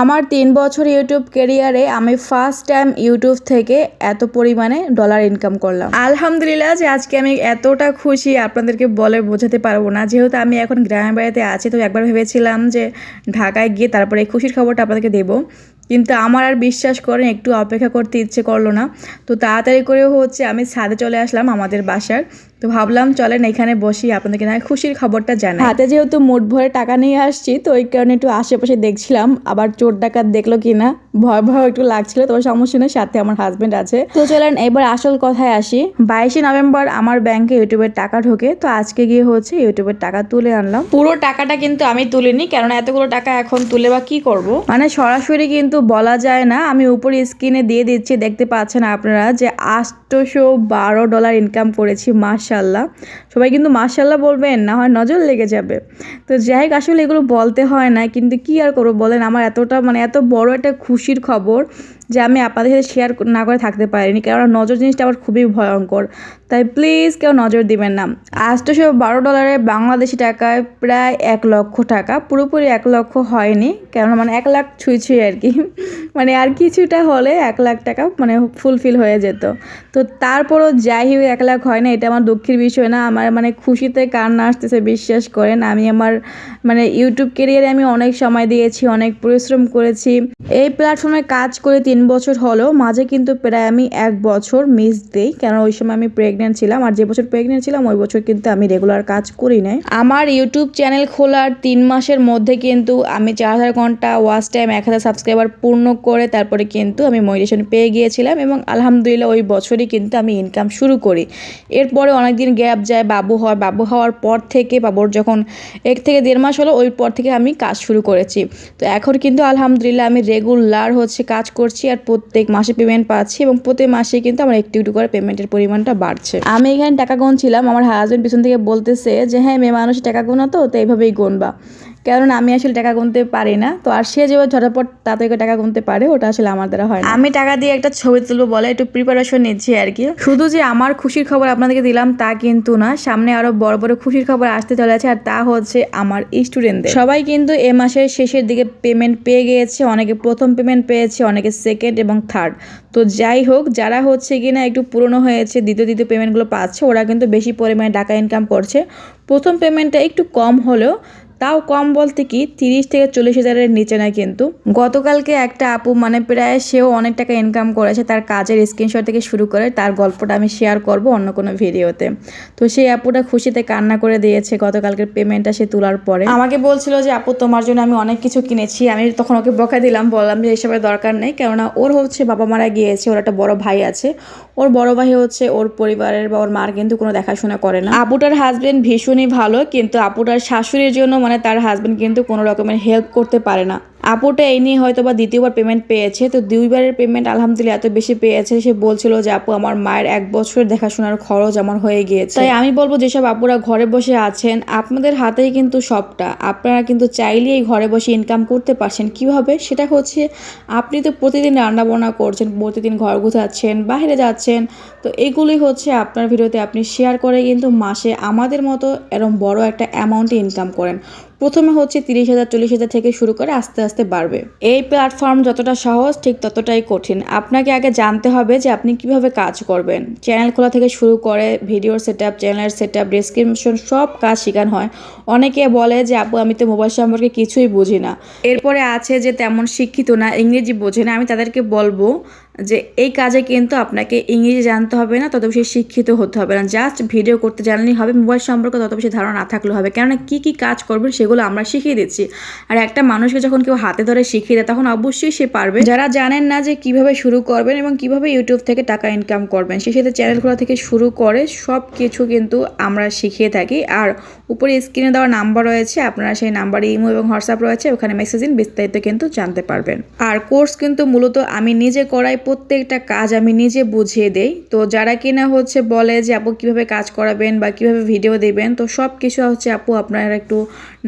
আমার তিন বছর ইউটিউব কেরিয়ারে আমি ফার্স্ট টাইম ইউটিউব থেকে এত পরিমাণে ডলার ইনকাম করলাম। আলহামদুলিল্লাহ যে আজকে আমি এতটা খুশি, আপনাদেরকে বলে বোঝাতে পারব না। যেহেতু আমি এখন গ্রামের বাড়িতে আছি, তো একবার ভেবেছিলাম যে ঢাকায় গিয়ে তারপরে এই খুশির খবরটা আপনাদেরকে দেবো। কিন্তু আমার আর বিশ্বাস করেন, একটু অপেক্ষা করতে ইচ্ছে করল না। তো তাড়াতাড়ি করেও হচ্ছে আমি ছাদে চলে আসলাম আমাদের বাসার। তো ভাবলাম চলেন এখানে বসি আপনাদেরকে না খুশির খবরটা জানাই। হাতে যেহেতু মুঠ ভরে টাকা নিয়ে আসছি তো ওই কারণে একটু আশেপাশে দেখছিলাম আবার চোর ডাকাত দেখল কি না ভয় ভয় একটু লাগছিল তবে সমস্যা নেই সাথে আমার হাজবেন্ড আছে। তো চলেন এবার আসল কথায় আসি। বাইশে নভেম্বর আমার ব্যাংকে ইউটিউবের টাকা ঢোকে তো আজকে গিয়ে হচ্ছে ইউটিউবের টাকা তুলে আনলাম। পুরো টাকাটা কিন্তু আমি তুলিনি কেননা এতগুলো টাকা এখন তুলে বা কি করব? মানে সরাসরি কিন্তু বলা যায় না আমি উপরে স্ক্রিনে দিয়ে দিচ্ছি দেখতে পাচ্ছেন আপনারা যে আটশোশো বারো ডলার ইনকাম করেছি মার্শাল্লাহ সবাই কিন্তু মাশাল্লাহ বলবেন, না হয় নজর লেগে যাবে। তো যাই হোক, আসলে এগুলো বলতে হয় না কিন্তু কি আর করব বলেন? আমার এতটা মানে এত বড় একটা খুশির খবর। যে আমি আপনাদের সাথে শেয়ার না করে থাকতে পারিনি। কেননা নজর জিনিসটা আবার খুবই ভয়ঙ্কর। তাই প্লিজ কেউ নজর দিবেন না। আটশোশো বারো ডলারে বাংলাদেশি টাকায় প্রায় এক লক্ষ টাকা। পুরোপুরি এক লক্ষ হয়নি। কেননা মানে এক লাখ ছুঁই ছুঁই আর কি। মানে আর কিছুটা হলে এক লাখ টাকা মানে ফুলফিল হয়ে যেত। তো তারপরও যাই হোক, এক লাখ হয় না এটা আমার দুঃখের বিষয় না। আমার মানে খুশিতে কান্না আসতেছে, বিশ্বাস করেন। আমি আমার মানে ইউটিউব কেরিয়ারে আমি অনেক সময় দিয়েছি, অনেক পরিশ্রম করেছি। এই প্ল্যাটফর্মে কাজ করে তিন বছর হলো, মাঝে কিন্তু প্রায় আমি এক বছর মিস দিই। কেন ওই সময় আমি প্রেগনেন্ট ছিলাম আর যে বছর প্রেগনেন্ট ছিলাম, ওই বছর কিন্তু আমি রেগুলার কাজ করি নাই। আমার ইউটিউব চ্যানেল খোলার তিন মাসের মধ্যে কিন্তু আমি চার হাজার ঘণ্টা ওয়াচ টাইম এক হাজার সাবস্ক্রাইবার পূর্ণ করে তারপরে কিন্তু আমি মনিটেশন পেয়ে গিয়েছিলাম এবং আলহামদুলিল্লাহ ওই বছরই কিন্তু আমি ইনকাম শুরু করি। এরপরে অনেকদিন গ্যাপ যায়, বাবু হয় বাবু হওয়ার পর থেকে, বাবুর যখন এক থেকে দেড় মাস হলো, ওই পর থেকে আমি কাজ শুরু করেছি। তো এখন কিন্তু আলহামদুলিল্লাহ আমি রেগুলার হচ্ছে কাজ করছি। আর প্রত্যেক মাসে পেমেন্ট পাচ্ছি এবং প্রতি মাসে কিন্তু আমার একটু একটু করে পেমেন্টের পরিমাণটা বাড়ছে। আমি এখানে টাকা গুনছিলাম, আমার হাজব্যান্ড পিছন থেকে বলতেছে যে হ্যাঁ মেয়ে মানুষ টাকা গোনা তো তো এইভাবেই গুনবা। কারণ আমি আসলে টাকা গুনতে পারি না। তো আর সে যেভাবে ঝটাপট তাতে করে টাকা গুনতে পারে ওটা আসলে আমার দ্বারা হয় আমি টাকা দিয়ে একটা ছবি তুলবো বলে একটু প্রিপারেশন নিচ্ছি আর কি। শুধু যে আমার খুশির খবর আপনাদেরকে দিলাম তা কিন্তু না সামনে আরও বড় বড় খুশির খবর আসতে চলেছে আর তা হচ্ছে আমার স্টুডেন্টদের সবাই কিন্তু এ মাসের শেষের দিকে পেমেন্ট পেয়ে গিয়েছে অনেকে প্রথম পেমেন্ট পেয়েছে অনেকে সেকেন্ড এবং থার্ড তো যাই হোক যারা হচ্ছে কিনা একটু পুরনো হয়েছে দ্বিতীয় দ্বিতীয় পেমেন্টগুলো পাচ্ছে ওরা কিন্তু বেশি পরিমাণে টাকা ইনকাম করছে। প্রথম পেমেন্টটা একটু কম হলেও তাও কম বলতে কি তিরিশ থেকে চল্লিশ হাজারের নিচে না কিন্তু। গতকালকে একটা আপু মানে প্রায় সেও অনেক টাকা ইনকাম করেছে, তার কাজের স্ক্রিনশট থেকে শুরু করে তার গল্পটা আমি শেয়ার করব অন্য কোনো ভিডিওতে তো সেই আপুটা খুশিতে কান্না করে দিয়েছে, গতকালকের পেমেন্টটা সে তোলার পরে। আমাকে বলছিল যে, আপু, তোমার জন্য আমি অনেক কিছু কিনেছি। আমি তখন ওকে বকা দিলাম, বললাম যে, এসবের দরকার নেই। কেননা ওর হচ্ছে বাবা মারা গিয়েছে, ওর একটা বড় ভাই আছে। ওর বড় ভাই হচ্ছে ওর পরিবারের বা ওর মার কিন্তু কোনো দেখাশোনা করে না। আপুটার হাজবেন্ড ভীষণই ভালো, কিন্তু আপুটার শাশুড়ির জন্য মানে তার হাজব্যান্ড কিন্তু কোনো রকমের হেল্প করতে পারে না। আপুটা এই নিয়ে হয়তো বা দ্বিতীয়বার পেমেন্ট পেয়েছে। তো দুইবারের পেমেন্ট আলহামদুলিল্লাহ এত বেশি পেয়েছে সে বলছিল যে, আপু, আমার মায়ের এক বছর দেখাশোনার খরচ আমার হয়ে গিয়েছে। তাই আমি বলব, যেসব আপুরা ঘরে বসে আছেন, আপনাদের হাতেই কিন্তু সবটা। আপনারা কিন্তু চাইলেই ঘরে বসে ইনকাম করতে পারছেন। কীভাবে সেটা হচ্ছে, আপনি তো প্রতিদিন রান্না বান্না করছেন, প্রতিদিন ঘর গুছাচ্ছেন বাইরে যাচ্ছেন। তো এগুলোই হচ্ছে আপনার ভিডিওতে আপনি শেয়ার করে কিন্তু মাসে আমাদের মতো এরকম বড় একটা অ্যামাউন্টে ইনকাম করেন। প্রথমে হচ্ছে তিরিশ হাজার, চল্লিশ হাজার থেকে শুরু করে আস্তে আস্তে বাড়বে। এই প্ল্যাটফর্ম যতটা সহজ, ঠিক ততটাই কঠিন। আপনাকে আগে জানতে হবে যে আপনি কীভাবে কাজ করবেন। চ্যানেল খোলা থেকে শুরু করে ভিডিওর সেট আপ চ্যানেলের সেট আপ ডিসক্রিপশন সব কাজ শেখানো হয়। অনেকে বলে যে, আপু, আমি তো মোবাইল সম্পর্কে কিছুই বুঝি না। এরপরে আছে যে, তেমন শিক্ষিত না, ইংরেজি বোঝে না। আমি তাদেরকে বলব যে এই কাজে কিন্তু আপনাকে ইংরেজি জানতে হবে না, তত বেশি শিক্ষিত হতে হবে না। জাস্ট ভিডিও করতে জানলেই হবে মোবাইল সম্পর্কে তত বেশি ধারণা না থাকলেও হবে। কেননা কী কী কাজ করবেন সেগুলো আমরা শিখিয়ে দিচ্ছি। আর একটা মানুষকে যখন কেউ হাতে ধরে শিখিয়ে দেয়, তখন অবশ্যই সে পারবে। যারা জানেন না যে কীভাবে শুরু করবেন এবং কীভাবে ইউটিউব থেকে টাকা ইনকাম করবেন, সে সাথে চ্যানেল খোলা থেকে শুরু করে সব কিছু কিন্তু আমরা শিখিয়ে থাকি। আর উপরে স্ক্রিনে দেওয়া নাম্বার রয়েছে, আপনারা সেই নাম্বারে ইমো এবং হোয়াটসঅ্যাপ রয়েছে, ওখানে মেসেজিং বিস্তারিত কিন্তু জানতে পারবেন। আর কোর্স কিন্তু মূলত আমি নিজে করাই প্রত্যেকটা কাজ আমি নিজে বুঝিয়ে দেই। তো যারা কিনা হচ্ছে বলে যে আপু কীভাবে কাজ করাবেন বা কীভাবে ভিডিও দেবেন? তো সব কিছু হচ্ছে আপু আপনারা একটু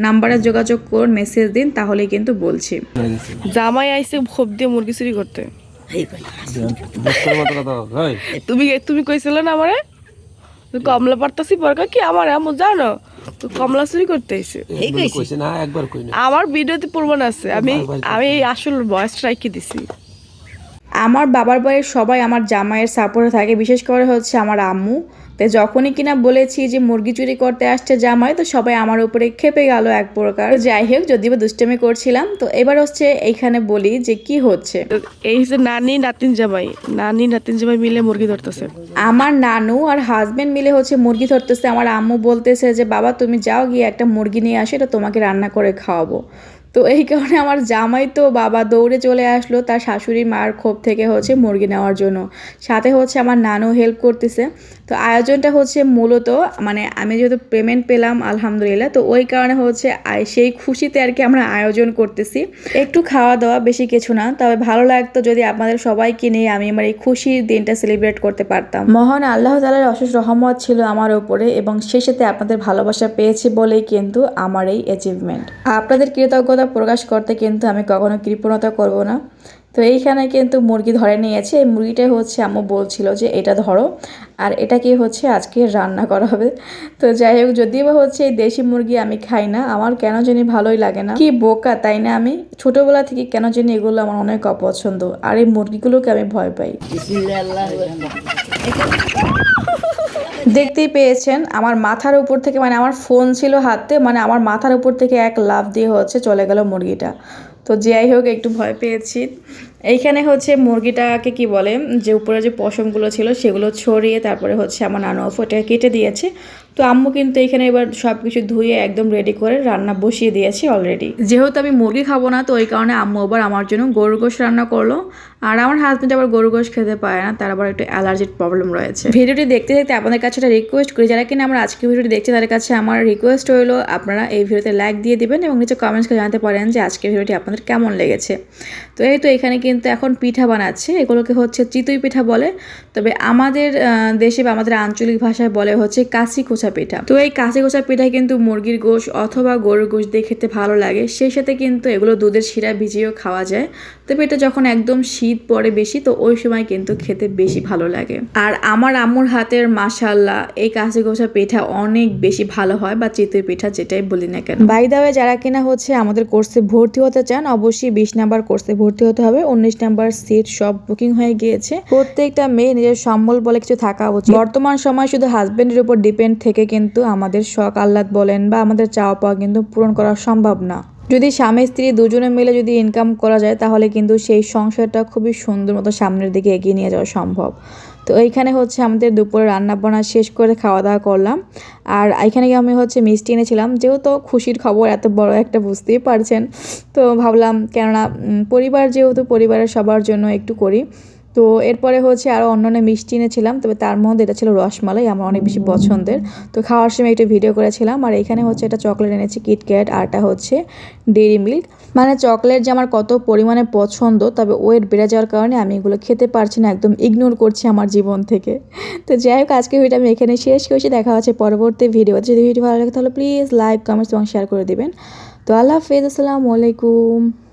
নাম্বারে যোগাযোগ করুন মেসেজ দিন তাহলে কিন্তু বলছি। জামাই আইসে খোপ দিয়ে মুরগি চুরি করতে। তুমি তুমি কইছিল না আমারে? কমলা পারতাছি পরকা কি আমার? আম্মু জানো তো কমলা চুরি করতে আইছে। কইছে। না একবার কই না আমার ভিডিওতে প্রমাণ আছে। আমি আমি আসল ভয়েস রাইখে দিছি। আমার বাবার বাড়ির সবাই আমার জামাইয়ের সাপোর্টে থাকে বিশেষ করে হচ্ছে আমার আম্মু। তো যখনই কিনা বলেছি যে মুরগি চুরি করতে আসছে জামাই তো সবাই আমার উপরে খেপে গেল এক প্রকার। যাই হোক যদি বা দুষ্টামি করছিলাম তো এবার হচ্ছে এইখানে বলি যে কি হচ্ছে। এই হচ্ছে নানি নাতিন জামাই। নানি নাতিন জামাই মিলে মুরগি ধরতেছে। আমার নানু আর হাজবেন্ড মিলে হচ্ছে মুরগি ধরতেছে। আমার আম্মু বলতেছে যে বাবা তুমি যাও গিয়ে একটা মুরগি নিয়ে আসো এটা তোমাকে রান্না করে খাওয়াবো। তো এই কারণে আমার জামাই তো বাবা দৌড়ে চলে আসলো, তার শাশুড়ি মার ক্ষোভ থেকে হচ্ছে মুরগি নেওয়ার জন্য। সাথে হচ্ছে আমার নানু হেল্প করতেছে। তো আয়োজনটা হচ্ছে মূলত মানে আমি যেহেতু পেমেন্ট পেলাম, আলহামদুলিল্লাহ, তো ওই কারণে হচ্ছে সেই খুশিতে আর কি আমরা আয়োজন করতেছি। একটু খাওয়া দাওয়া বেশি কিছু না, তবে ভালো লাগতো যদি আপনাদের সবাইকে নিয়ে আমি আমার এই খুশির দিনটা সেলিব্রেট করতে পারতাম। মহান আল্লাহ তালার অশেষ রহমত ছিল আমার উপরে এবং সেই সাথে আপনাদের ভালোবাসা পেয়েছি বলেই কিন্তু আমার এই অ্যাচিভমেন্ট আপনাদের কৃতজ্ঞতা প্রকাশ করতে কিন্তু আমি কখনো কৃপণতা করব না। তো এইখানে কিন্তু মুরগি ধরে নিয়েছে। এই মুরগিটাই হচ্ছে আম্মু বলছিল যে, এটা ধরো। আর এটাকে হচ্ছে? আজকে রান্না করা হবে। তো যাই হোক, যদিও বা হচ্ছে এই দেশি মুরগি আমি খাই না, আমার কেন জানি ভালোই লাগে না। কি বোকা, তাই না আমি? ছোটবেলা থেকে কেন জানি এগুলো আমার অনেক অপছন্দ। আর এই মুরগিগুলোকে আমি ভয় পাই। দেখতেই পেয়েছেন, আমার মাথার উপর থেকে মানে আমার ফোন ছিল হাতে মানে আমার মাথার উপর থেকে এক লাভ দিয়ে হচ্ছে চলে গেল মুরগিটা। তো যাই হোক, একটু ভয় পেয়েছি। এইখানে হচ্ছে মুরগিটাকে কি বলে, যে উপরে যে পশমগুলো ছিল সেগুলো ছড়িয়ে তারপরে হচ্ছে আমার নানু ওটাকে কেটে দিয়েছে। তো আম্মু কিন্তু এখানে এবার সব কিছু ধুয়ে একদম রেডি করে রান্না বসিয়ে দিয়েছে অলরেডি যেহেতু আমি মুরগি খাব না, তো ওই কারণে আম্মু আবার আমার জন্য গরু গোশ রান্না করল। আর আমার হাজব্যান্ড আবার গরু গোশ খেতে পারে না, তার আবার একটু অ্যালার্জির প্রবলেম রয়েছে। ভিডিওটি দেখতে দেখতে আপনাদের কাছে একটা রিকোয়েস্ট করি, যারা কিনা আমার আজকে ভিডিওটি দেখছে, তাদের কাছে আমার রিকোয়েস্ট হলো আপনারা এই ভিডিওতে লাইক দিয়ে দিবেন এবং নিচে কমেন্টস করে জানাতে পারেন যে আজকের ভিডিওটি আপনাদের কেমন লেগেছে। তো এই তো এখানে কিন্তু এখন পিঠা বানাচ্ছে। এগুলোকে হচ্ছে চিতই পিঠা বলে। তবে আমাদের দেশে বা আমাদের আঞ্চলিক ভাষায় বলে হচ্ছে কোচা পিঠা। তো এই কোচা পিঠা কিন্তু মুরগির গোশ অথবা গরুর গোশ দিয়ে খেতে ভালো লাগে। সেই সাথে কিন্তু এগুলো দুধের শিরা ভিজিয়েও খাওয়া যায়। তবে এটা যখন একদম শীত পড়ে বেশি, তো ওই সময় কিন্তু খেতে বেশি ভালো লাগে। আর আমার আম্মুর হাতের মাশাল্লাহ এই কাশি গোসা পিঠা অনেক বেশি ভালো হয় বা চিতই পিঠা যেটাই বলি না কেন। বাই দাওয়ে যারা কিনা হচ্ছে আমাদের কোর্সে ভর্তি হতে চান, অবশ্যই বিশ নাম্বার কোর্সে ভর্তি হতে হবে। উনিশ নাম্বার সিট সব বুকিং হয়ে গিয়েছে। প্রত্যেকটা মেয়ে নিজের সম্বল বলে কিছু থাকা উচিত। বর্তমান সময় শুধু হাজবেন্ডের উপর ডিপেন্ড থেকে কিন্তু আমাদের শখ, আহ্লাদ বলেন বা আমাদের চাওয়া পাওয়া কিন্তু পূরণ করা সম্ভব না। যদি স্বামী, স্ত্রী দুজনে মিলে যদি ইনকাম করা যায়, তাহলে কিন্তু সেই সংসারটা খুবই সুন্দর মতো সামনের দিকে এগিয়ে নিয়ে যাওয়া সম্ভব। তো এইখানে হচ্ছে আমাদের দুপুরে রান্না বান্না শেষ করে খাওয়া দাওয়া করলাম। আর এখানে আমি হচ্ছে মিষ্টি এনেছিলাম। যেহেতু খুশির খবর, এত বড় একটা বুঝতেই পারছেন। তো ভাবলাম, কেননা পরিবার যেহেতু পরিবারের সবার জন্য একটু করি। তো এরপরে হচ্ছে আরও অন্যান্য মিষ্টি এনেছিলাম, তবে তার মধ্যে এটা ছিল রসমালাই, আমার অনেক বেশি পছন্দের। তো খাওয়ার সময় একটু ভিডিও করেছিলাম, আর এখানে হচ্ছে একটা চকলেট এনেছি কিটক্যাট আর এটা হচ্ছে ডেইরি মিল্ক মানে চকলেট যে আমার কত পরিমাণে পছন্দ, তবে ওয়েট বেড়ে যাওয়ার কারণে আমি এগুলো খেতে পারছি না, একদম ইগনোর করছি আমার জীবন থেকে। তো যাই হোক আজকে ভিডিও আমি এখানে শেষ করছি, দেখা হচ্ছে পরবর্তী ভিডিও যদি ভিডিও ভালো লাগে তাহলে প্লিজ লাইক কমেন্টস এবং শেয়ার করে দেবেন। তো আল্লাহ হাফেজ, আসসালামু আলাইকুম।